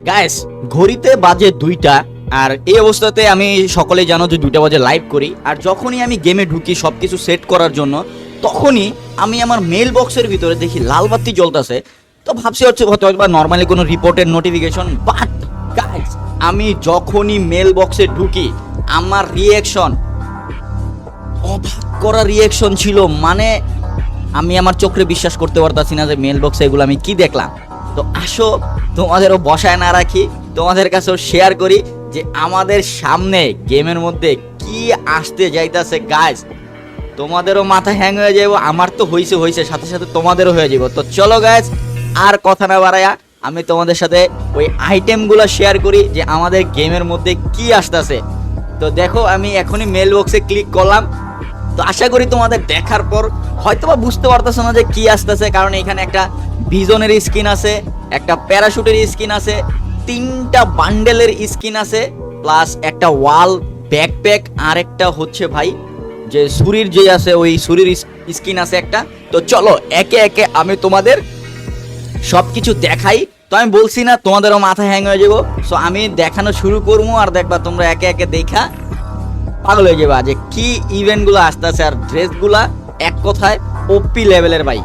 Guys ঘড়িতে বাজে দুইটা আর এই অবস্থাতে আমি সকলে জানো যে দুইটা বাজে লাইভ করি। আর যখনই আমি গেমে ঢুকি সব কিছু সেট করার জন্য, তখনই আমি আমার মেল বক্সের ভিতরে দেখি লাল বাতি জ্বলতেছে। তো ভাবছি হচ্ছে হয়তো বা নর্মালি কোনো রিপোর্টের নোটিফিকেশন বাট গাইস আমি যখনই মেল বক্সে ঢুকি, আমার রিয়েকশন অবাক করা রিয়েকশন ছিল। মানে আমি আমার চোখে বিশ্বাস করতে পারতাছি না যে মেল বক্সে এগুলো আমি কি দেখলাম। তো আসো তোমাদেরও বসায় না রাখি, তোমাদের কাছেও শেয়ার করি যে আমাদের সামনে গেমের মধ্যে কি আসতে যাইতাছে গাছ তোমাদেরও মাথা হ্যাং হয়ে যাব আমার তো হইছে হইছে, সাথে সাথে তোমাদেরও হয়ে যাব তো চলো গাছ আর কথা না বাড়ায়া আমি তোমাদের সাথে ওই আইটেমগুলো শেয়ার করি যে আমাদের গেমের মধ্যে কি আসতেছে। তো দেখো, আমি এখনই মেল বক্সে ক্লিক করলাম। তো আশা করি তোমাদের দেখার পর হয়তো বা বুঝতে পারতেছো না যে কি আসতেছে, কারণ এখানে একটা ভিজনের স্কিন আছে। একটা প্যারাশুটের স্কিন আছে, তিনটা বান্ডেলের স্কিন আছে প্লাস একটা ওয়াল ব্যাকপ্যাক আর একটা হচ্ছে ভাই যে সুরির যে আছে, ওই সুরির স্কিন আছে একটা। তো চলো, একে একে আমি তোমাদের সব কিছু দেখাই। তো আমি বলছি না তোমাদেরও মাথা হ্যাং হয়ে যাব। সো আমি দেখানো শুরু করব, আর দেখবা তোমরা একে একে দেখা পাগল হয়ে যাবা যে কি ইভেন্টগুলো আসতেছে আর ড্রেসগুলা এক কথায় ওপি লেভেলের ভাই।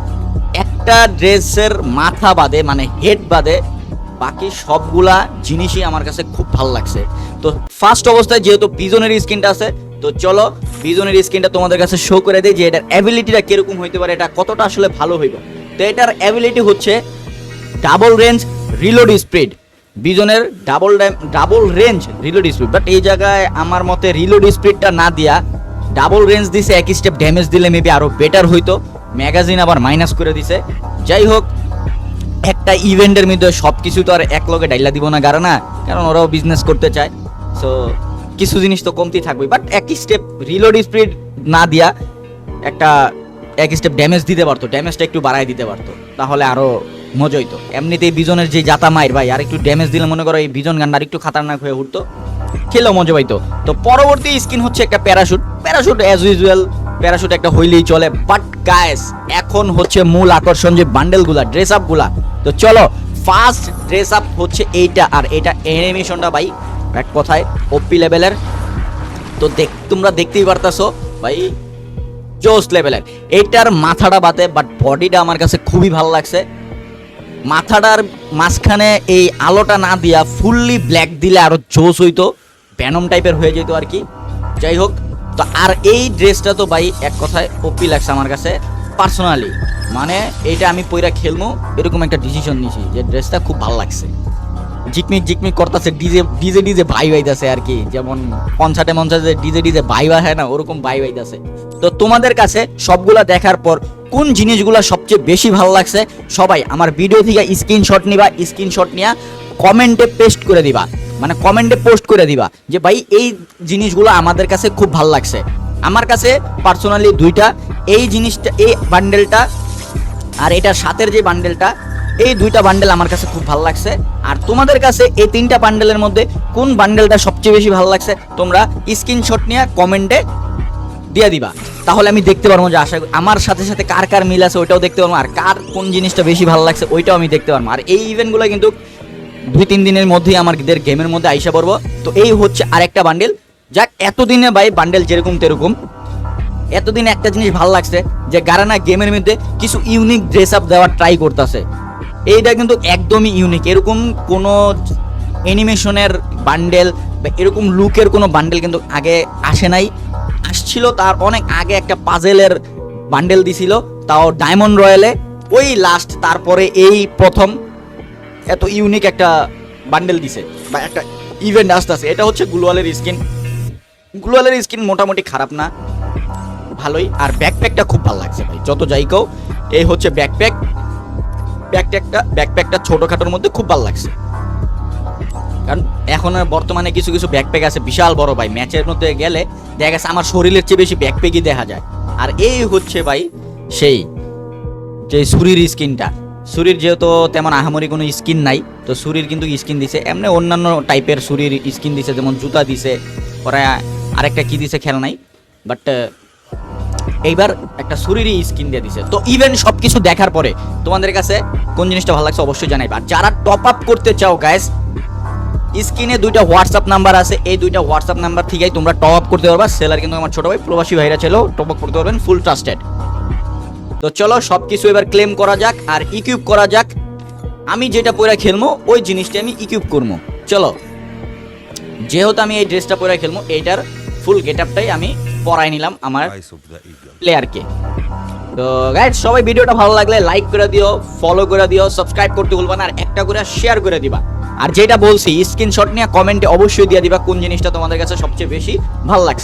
একটা ড্রেসের মাথা বাদে মানে হেড বাদে, বাকি সবগুলা জিনিসই আমার কাছে খুব ভালো লাগছে। তো ফার্স্ট অবস্থায় যেহেতু পিজনের স্কিনটা আছে, তো চলো পিজনের স্কিনটা তোমাদের কাছে শো করে দেয় যে এটার অ্যাবিলিটিটা কীরকম হইতে পারে, এটা কতটা আসলে ভালো হইব। তো এটার অ্যাবিলিটি হচ্ছে double range reload speed বিজনের double double range reload speed but এই জায়গায় আমার মতে রিলোড স্পিডটা না দিয়া ডাবল রেঞ্জ দিছে, এক স্টেপ ড্যামেজ দিলে মেবি আরও বেটার হইতো। ম্যাগাজিন আবার মাইনাস করে দিছে। যাই হোক, একটা ইভেন্টের মধ্যে সব কিছু তো আর এক লগে ডাইলা দিব না কারণ না কারণ ওরাও বিজনেস করতে চায়। সো কিছু জিনিস তো কমতি থাকবে বাট এক স্টেপ রিলোড স্পিড না দিয়া একটা এক স্টেপ ড্যামেজ দিতে পারতো। ড্যামেজটা একটু বাড়ায় দিতে পারতো। তাহলে আরও মজা হইতো। এমনিতেই বিজনের যে জাতা মায়ের ভাই, আর একটু ড্যামেজ দিলে মনে করো এই বিজন গানটা একটু খাতারনাক হয়ে উঠতো, খেলেও মজা পাইতো। তো পরবর্তী স্কিন হচ্ছে একটা parachute parachute as usual parachute একটা হইলেই চলে। বাট গায়েস এখন হচ্ছে মূল আকর্ষণ যে বান্ডেলগুলা ড্রেস আপগুলা তো চলো ফার্স্ট ড্রেস আপ হচ্ছে এইটা, আর এটা অ্যানিমেশনটা ভাই, এক কথায় ওপি লেভেলের তো দেখ, তোমরা দেখতেই পারতাছো, ভাই জোস লেভেলের এটার মাথাটা বাতে বাট বডিটা আমার কাছে খুবই ভালো লাগছে। মাথাটার মাঝখানে এই আলোটা না দিয়া ফুললি ব্ল্যাক দিলে আরও জোস হইতো ব্যানম টাইপের হয়ে যেত আর কি। যাই হোক তো আর এই ড্রেসটা তো ভাই এক কথায় ওপি লাগছে আমার কাছে পার্সোনালি মানে এটা আমি পইরা খেলব এরকম একটা ডিসিশন নিছি যে ড্রেসটা খুব ভালো লাগছে। জিকমিক জিকমিক করতেছে, ডিজে ডিজে ডিজে ভাই বাইতেছে আর কি, যেমন কনসার্টে মনসার্টে ডিজে ডিজে ভাই বাই হয় না, ওরকম ভাই বাইতেছে তো তোমাদের কাছে সবগুলা দেখার পর কোন জিনিসগুলো সবচেয়ে বেশি ভালো লাগছে? সবাই আমার ভিডিও থেকে স্ক্রিনশট নিবা স্ক্রিনশট নিয়া। কমেন্টে পেস্ট করে দিবা। মানে কমেন্টে পোস্ট করে দিবা যে, ভাই, এই জিনিসগুলো আমাদের কাছে খুব ভালো লাগছে। আমার কাছে পার্সোনালি দুইটা, এই জিনিসটা, এই বান্ডেলটা আর এটার সাথের যে বান্ডেলটা এই দুইটা বান্ডেল আমার কাছে খুব ভালো লাগছে। আর তোমাদের কাছে এই তিনটা বান্ডেলের মধ্যে কোন বান্ডেলটা সবচেয়ে বেশি ভালো লাগছে, তোমরা স্ক্রিনশট নিয়ে কমেন্টে দিয়ে দিবা। তাহলে আমি দেখতে পারব যে আশা আমার সাথে সাথে কার কার মিল আছে ওইটাও দেখতে পারব। আর কার কোন জিনিসটা বেশি ভালো লাগছে, ওইটাও আমি দেখতে পারব। আর এই ইভেন্টগুলো কিন্তু দুই তিন দিনের মধ্যেই আমাদের গেমের মধ্যে আইসা পড়ব। তো এই হচ্ছে আরেকটা বান্ডেল যাক, এতদিনে ভাই বান্ডেল যেরকম তেরকম, এতদিন একটা জিনিস ভালো লাগছে যে গারানা গেমের মধ্যে কিছু ইউনিক ড্রেস আপ দেওয়ার ট্রাই করতেছে। এইটা কিন্তু একদমই ইউনিক এরকম কোনো অ্যানিমেশনের বান্ডেল বা এরকম লুকের কোনো বান্ডেল কিন্তু আগে আসে নাই। আসছিল তার অনেক আগে একটা পাজেলের বান্ডেল দিছিল, তাও ডায়মন্ড রয়্যালে ওই লাস্ট তারপরে এই প্রথম। এত ইউনিক একটা বান্ডেল দিছে বা একটা ইভেন্ট আসতে আসতেছে এটা হচ্ছে গুলওয়ালের স্কিন গুলওয়ালের স্কিন মোটামুটি খারাপ না, ভালোই। আর ব্যাকপ্যাকটা খুব ভালো লাগছে ভাই, যত যাই কেউ এই হচ্ছে ব্যাকপ্যাক ব্যাকপ্যাকটা ব্যাকপ্যাকটা ছোটোখাটোর মধ্যে খুব ভালো লাগছে। কারণ এখন বর্তমানে কিছু কিছু ব্যাকপ্যাক আছে, বিশাল বড় ভাই। ম্যাচের মধ্যে গেলে দেখা গেছে আমার শরীরের চেয়ে বেশি ব্যাকপ্যাকই দেখা যায়। আর এই হচ্ছে ভাই, সেই, যে সুরির স্কিনটা সুরির যেহেতু তেমন আহামরি কোনো স্কিন নাই, তো সুরির কিন্তু স্কিন দিছে। এমনি অন্যান্য টাইপের সুরির স্কিন দিছে, যেমন জুতা দিছে, ওরা আরেকটা কি দিছে খেয়াল নাই বাট এইবার একটা সুরিরই স্কিন দিয়ে দিছে। তো ইভেন সব কিছু দেখার পরে তোমাদের কাছে কোন জিনিসটা ভালো লাগছে অবশ্যই জানাইবা। আর যারা টপ আপ করতে চাও গাইস স্ক্রিনে দুইটা হোয়াটসঅ্যাপ নাম্বার আছে। এই দুইটা হোয়াটসঅ্যাপ নাম্বার থেকেই তোমরা টপ আপ করতে পারবা। সেলার কিন্তু আমার ছোট ভাই, প্রবাসী ভাইরা ছিল টপ আপ করতে পারবেন ফুল ট্রাস্টেড তো চলো সব কিছু এবার ক্লেম করা যাক আর ইকুইপ করা যাক। আমি যেটা পরে খেলব ওই জিনিসটা আমি ইকুইপ করব চলো। যেহেতু আমি এই ড্রেসটা পরে খেলব এইটার ফুল গেট আপটাই আমি পরাই নিলাম আমার. প্লেয়ারকে তো গাইড সবাই ভিডিওটা ভালো লাগলে লাইক করে দিও ফলো করে দিও সাবস্ক্রাইব করতে ভুলবা না আর একটা করে শেয়ার করে দিবা। আর যেটা বলছি স্ক্রিনশট নিয়ে কমেন্টে অবশ্যই দিয়ে দিবা কোন জিনিসটা তোমাদের কাছে সবচেয়ে বেশি ভালো লাগছে।